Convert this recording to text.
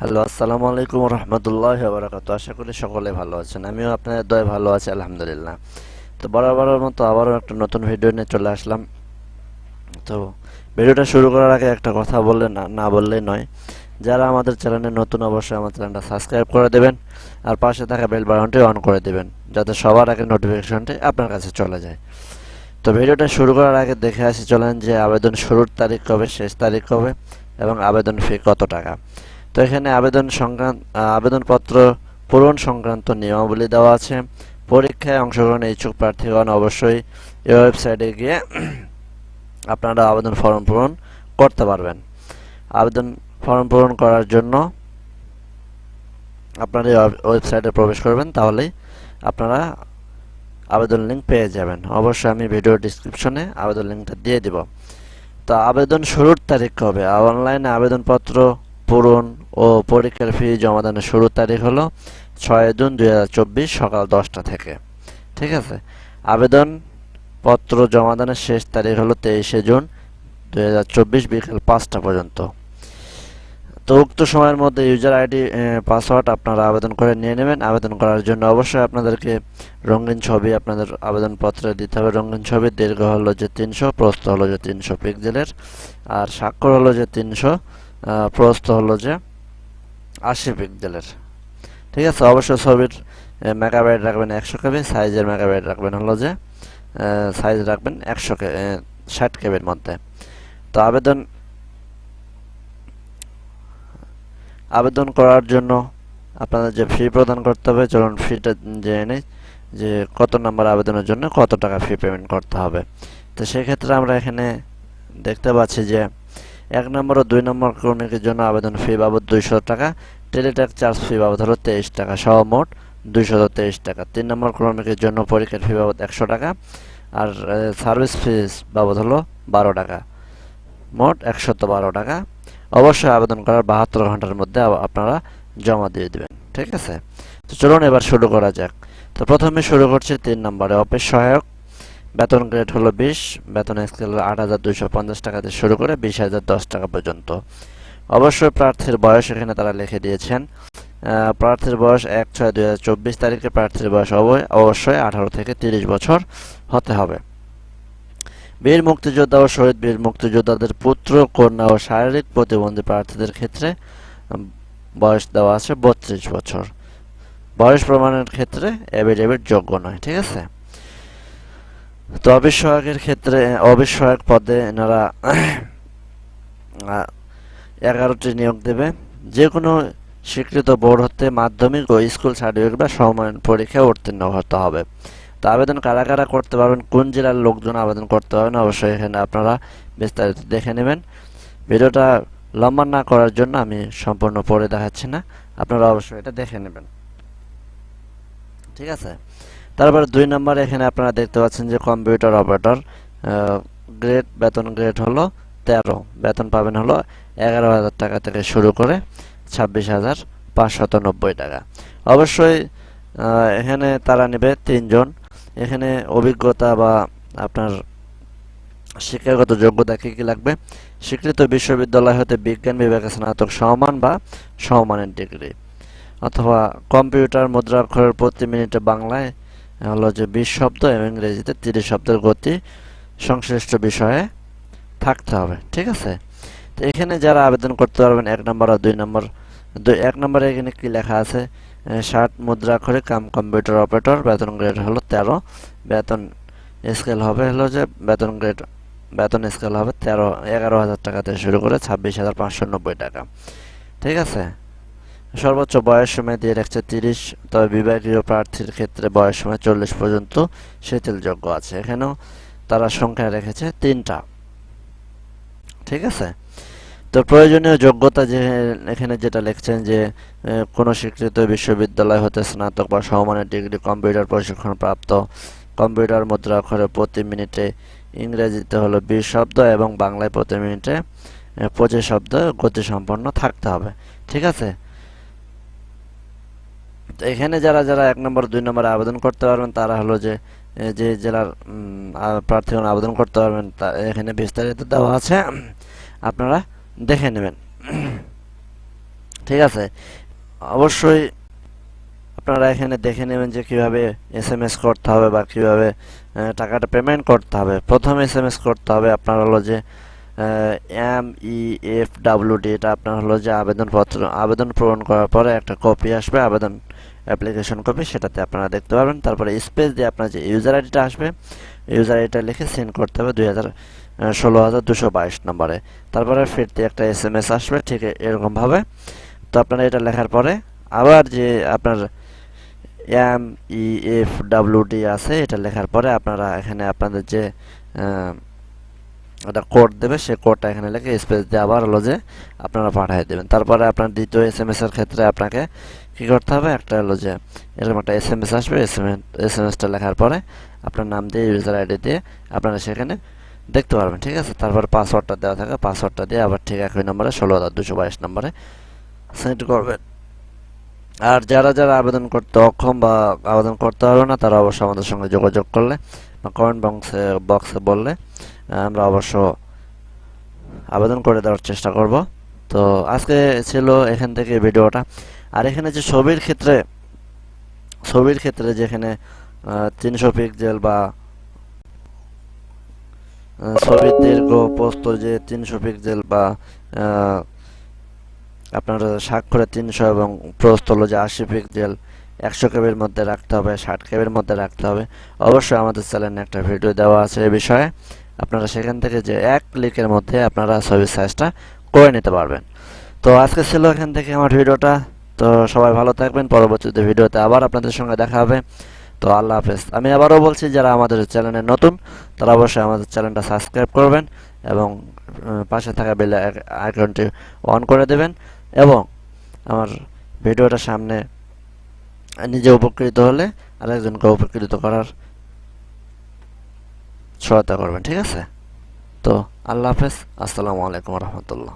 Hello, আসসালামু আলাইকুম রহমতুল্লাহ বারাকাতু আশা করি সকলে ভালো আছেন। আমিও আপনাদের দয় ভালো আছি, আলহামদুলিল্লাহ। তো বরাবরের মতো আবারও একটা নতুন ভিডিও নিয়ে চলে আসলাম। তো ভিডিওটা শুরু করার আগে একটা কথা বললে না না বললেই নয়। যারা আমাদের চ্যানেলে নতুন অবশ্যই আমার চ্যানেলটা সাবস্ক্রাইব করে দেবেন আর পাশে থাকা বেল বাটনটি অন করে দেবেন, যাতে সবার আগে নোটিফিকেশনটি আপনার কাছে চলে যায়। তো ভিডিওটা শুরু করার আগে দেখে আসি, চলেন যে আবেদন শুরুর তারিখ কবে, শেষ তারিখ কবে, এবং আবেদন ফি কত টাকা। তো এখানে আবেদন সংক্রান্ত আবেদনপত্র পূরণ সংক্রান্ত নিয়মাবলী দেওয়া আছে। পরীক্ষায় অংশগ্রহণে ইচ্ছুক প্রার্থীগণ অবশ্যই এই ওয়েবসাইটে গিয়ে আপনারা আবেদন ফর্ম পূরণ করতে পারবেন। আবেদন ফর্ম পূরণ করার জন্য আপনারা এই ওয়েবসাইটে প্রবেশ করবেন, তাহলেই আপনারা আবেদন লিঙ্ক পেয়ে যাবেন। অবশ্যই আমি ভিডিও ডিসক্রিপশনে আবেদন লিঙ্কটা দিয়ে দিব। তো আবেদন শুরুর তারিখ কবে? অনলাইনে আবেদনপত্র পূরণ ও পরীক্ষার ফি জমাদানের শুরুর তারিখ হলো ছয় জুন দুই হাজার চব্বিশ সকাল দশটা থেকে। ঠিক আছে? আবেদন পত্র জমাদানের শেষ তারিখ হলো তেইশে জুন দু হাজার চব্বিশ বিকেল পাঁচটা পর্যন্ত। তো উক্ত সময়ের মধ্যে ইউজার আইডি পাসওয়ার্ড আপনারা আবেদন করে নিয়ে নেবেন। আবেদন করার জন্য অবশ্যই আপনাদেরকে রঙিন ছবি আপনাদের আবেদনপত্রে দিতে হবে। রঙিন ছবি দীর্ঘ হলো যে তিনশো, প্রস্থ হলো যে তিনশো পিক্সেলের, আর স্বাক্ষর হলো যে তিনশো। প্রস্থ হলো যে আশি পিক্সেলের। ঠিক আছে? অবশ্যই ছবির মেগাবাইট রাখবেন একশো কেবি সাইজের মেগাবাইট রাখবেন হলো যে সাইজ রাখবেন একশো কে ষাট কেবির মধ্যে। তো আবেদন আবেদন করার জন্য আপনাদের যে ফি প্রদান করতে হবে, চলুন ফিটা জেনে নিই যে কত নম্বর আবেদনের জন্য কত টাকা ফি পেমেন্ট করতে হবে। তো সেক্ষেত্রে আমরা এখানে দেখতে পাচ্ছি যে এক নম্বর ও দুই নম্বর ক্রমিকের জন্য আবেদন ফি বাবদ দুইশো টাকা টেলিট্যাক চার্জ ফি বাবদ হলো তেইশ টাকা, সহ মোট দুইশত তেইশ টাকা। তিন নম্বর ক্রমিকের জন্য পরীক্ষার ফি বাবদ একশো টাকা আর সার্ভিস ফিস বাবদ হলো বারো টাকা, মোট একশত বারো টাকা। অবশ্যই আবেদন করার বাহাত্তর ঘণ্টার মধ্যে আপনারা জমা দিয়ে দেবেন, ঠিক আছে? তো চলুন এবার শুরু করা যাক। তো প্রথমে শুরু করছি তিন নম্বরে, অফিস সহায়ক বেতন গ্রেড হলো বিশ, বেতন স্কেল হলো আট হাজার দুইশো পঞ্চাশ টাকা থেকে শুরু করে বিশ হাজার দশ টাকা পর্যন্ত। অবশ্যই প্রার্থীর বয়স এখানে তারা লিখে দিয়েছেন। প্রার্থীর বয়স এক ছয় দুই হাজার চব্বিশ তারিখে প্রার্থীর বয়স অবশ্যই আঠারো থেকে তিরিশ বছর হতে হবে। বীর মুক্তিযোদ্ধা ও শহীদ বীর মুক্তিযোদ্ধাদের পুত্র, কন্যা ও শারীরিক প্রতিবন্ধী প্রার্থীদের ক্ষেত্রে বয়স দেওয়া আছে বত্রিশ বছর। বয়স প্রমাণের ক্ষেত্রে এভিডেভিট যোগ্য নয়, ঠিক আছে? তো অবিসহায়কের ক্ষেত্রে অবিসহায়ক পদে এনারা এগারোটি নিয়োগ দেবে। যে কোনো স্বীকৃত বোর্ড হতে মাধ্যমিক ও স্কুল সার্টিফিকেট বা সমন্বয়ন পরীক্ষায় উত্তীর্ণ হতে হবে। তো আবেদন কারা কারা করতে পারবেন, কোন জেলার লোকজন আবেদন করতে পারবেন, অবশ্যই এখানে আপনারা বিস্তারিত দেখে নেবেন। ভিডিওটা লম্বা না করার জন্য আমি সম্পূর্ণ পড়ে দেখাচ্ছি না, আপনারা অবশ্যই এটা দেখে নেবেন। ঠিক আছে? তারপরে দুই নম্বর এখানে আপনারা দেখতে পাচ্ছেন যে কম্পিউটার অপারেটর গ্রেড বেতন গ্রেড হলো তেরো, বেতন পাবেন হলো এগারো হাজার টাকা থেকে শুরু করে ছাব্বিশ হাজার পাঁচশত নব্বই টাকা। অবশ্যই এখানে তারা নেবে তিনজন। এখানে অভিজ্ঞতা বা আপনার শিক্ষাগত যোগ্যতা কী কী লাগবে? স্বীকৃত বিশ্ববিদ্যালয় হতে বিজ্ঞান বিভাগে স্নাতক সমান বা সমমানের ডিগ্রি। অথবা কম্পিউটার মুদ্রাক্ষরের প্রতি মিনিটে বাংলায় হলো যে বিশ শব্দ এবং ইংরেজিতে তিরিশ শব্দের গতি সংশ্লিষ্ট বিষয়ে থাকতে হবে, ঠিক আছে? তো এখানে যারা আবেদন করতে পারবেন, এক নম্বর আর দুই নম্বর, দুই, এক নম্বরে এখানে কি লেখা আছে? ষাট মুদ্রা করে কাম কম্পিউটার অপারেটর, বেতন গ্রেড হলো তেরো, বেতন স্কেল হবে হলো যে বেতন গ্রেড, বেতন স্কেল হবে তেরো, এগারো হাজার টাকা থেকে শুরু করে ছাব্বিশ হাজার পাঁচশো নব্বই টাকা, ঠিক আছে? সর্বোচ্চ বয়স সময় দিয়ে রাখছে তিরিশ, তবে বিভাগীয় প্রার্থীর ক্ষেত্রে বয়স সময় চল্লিশ পর্যন্ত শিথিলযোগ্য আছে। এখানেও তারা সংখ্যা রেখেছে তিনটা। ঠিক আছে? তো প্রয়োজনীয় যোগ্যতা যে এখানে যেটা লিখছেন যে কোনো স্বীকৃত বিশ্ববিদ্যালয় হতে স্নাতক বা সমমানের ডিগ্রি কম্পিউটার প্রশিক্ষণ প্রাপ্ত কম্পিউটার মুদ্রাক্ষরে প্রতি মিনিটে ইংরেজিতে হলো বিশ শব্দ এবং বাংলায় প্রতি মিনিটে পঁচিশ শব্দ গতিসম্পন্ন থাকতে হবে। ঠিক আছে? তো এখানে যারা যারা এক নম্বর, দুই নম্বরে আবেদন করতে পারবেন, তারা হলো যে যে জেলার প্রার্থীগণ আবেদন করতে পারবেন, তা এখানে বিস্তারিত দেওয়া আছে। আপনারা দেখে নেবেন। ঠিক আছে? অবশ্যই আপনারা এখানে দেখে নেবেন যে কীভাবে এস এম এস করতে হবে বা কীভাবে টাকাটা পেমেন্ট করতে হবে। প্রথম এস এম এস করতে হবে, আপনার হলো যে M E F W D আপনার হলো যে আবেদনপত্র, আবেদন পূরণ করার পরে একটা কপি আসবে, আবেদন অ্যাপ্লিকেশন কপি সেটাতে আপনারা দেখতে পারবেন। তারপরে স্পেস দিয়ে আপনার যে ইউজার আইডিটা আসবে ইউজার আইডিটা লিখে সেন্ড করতে হবে দুই হাজার ষোলো হাজার দুশো বাইশ নম্বরে। তারপরে ফিরতে একটা এস এম এস আসবে, ঠিক এরকমভাবে। তো আপনারা এটা লেখার পরে আবার যে আপনার M E F W D আছে, এটা লেখার পরে আপনারা এখানে আপনাদের যে একটা কোড দেবে, সেই কোডটা এখানে লিখে স্পেস দিয়ে আবার হলো যে আপনারা পাঠিয়ে দেবেন। তারপরে আপনার দ্বিতীয় এস এম এস এর ক্ষেত্রে আপনাকে কী করতে হবে? একটা হলো যে এরকম একটা এস এম এস আসবে এস এম এস এম এসটা লেখার পরে আপনার নাম দিয়ে ইউজার আইডি দিয়ে আপনারা সেখানে দেখতে পারবেন, ঠিক আছে? তারপর পাসওয়ার্ডটা দেওয়া থাকে পাসওয়ার্ডটা দিয়ে আবার ঠিক একই নম্বরে ষোলো হাজার দুশো বাইশ নম্বরে সেন্ড করবেন। আর যারা যারা আবেদন করতে অক্ষম বা আবেদন করতে পারবে না, তারা অবশ্যই আমাদের সঙ্গে যোগাযোগ করলে বা কমেন্ট বক্সে বক্সে বললে আমরা অবশ্য আবেদন করে দেওয়ার চেষ্টা করব। তো আজকে ছিল এখান থেকে ভিডিওটা। আর এখানে যে ছবির ক্ষেত্রে ছবির ক্ষেত্রে যেখানে তিনশো পিক্সেল বা ছবির দীর্ঘ পোস্ত যে তিনশো পিক্সেল বা আপনার স্বাক্ষরে তিনশো এবং প্রস্থ হলো যে আশি পিক্সেল একশো কেবির মধ্যে রাখতে হবে, ষাট কেবির মধ্যে রাখতে হবে। অবশ্যই আমাদের চ্যানেলে একটা ভিডিও দেওয়া আছে এ বিষয়ে। আপনারা সেখান থেকে যে এক ক্লিকের মধ্যে আপনারা ছবির সাইজটা করে নিতে পারবেন। তো আজকে ছিল এখান থেকে আমার ভিডিওটা। তো সবাই ভালো থাকবেন। পরবর্তীতে ভিডিওতে আবার আপনাদের সঙ্গে দেখা হবে। তো আল্লাহ হাফেজ। আমি আবারও বলছি, যারা আমাদের চ্যানেলে নতুন, তারা অবশ্যই আমাদের চ্যানেলটা সাবস্ক্রাইব করবেন এবং পাশে থাকা বেল আইকনটি অন করে দেবেন এবং আমার ভিডিওটা সামনে নিজে উপকৃত হলে আরেকজনকে উপকৃত করার সহায়তা করবেন ঠিক আছে? তো আল্লাহ হাফেজ আসসালামু আলাইকুম রহমতুল্লাহ।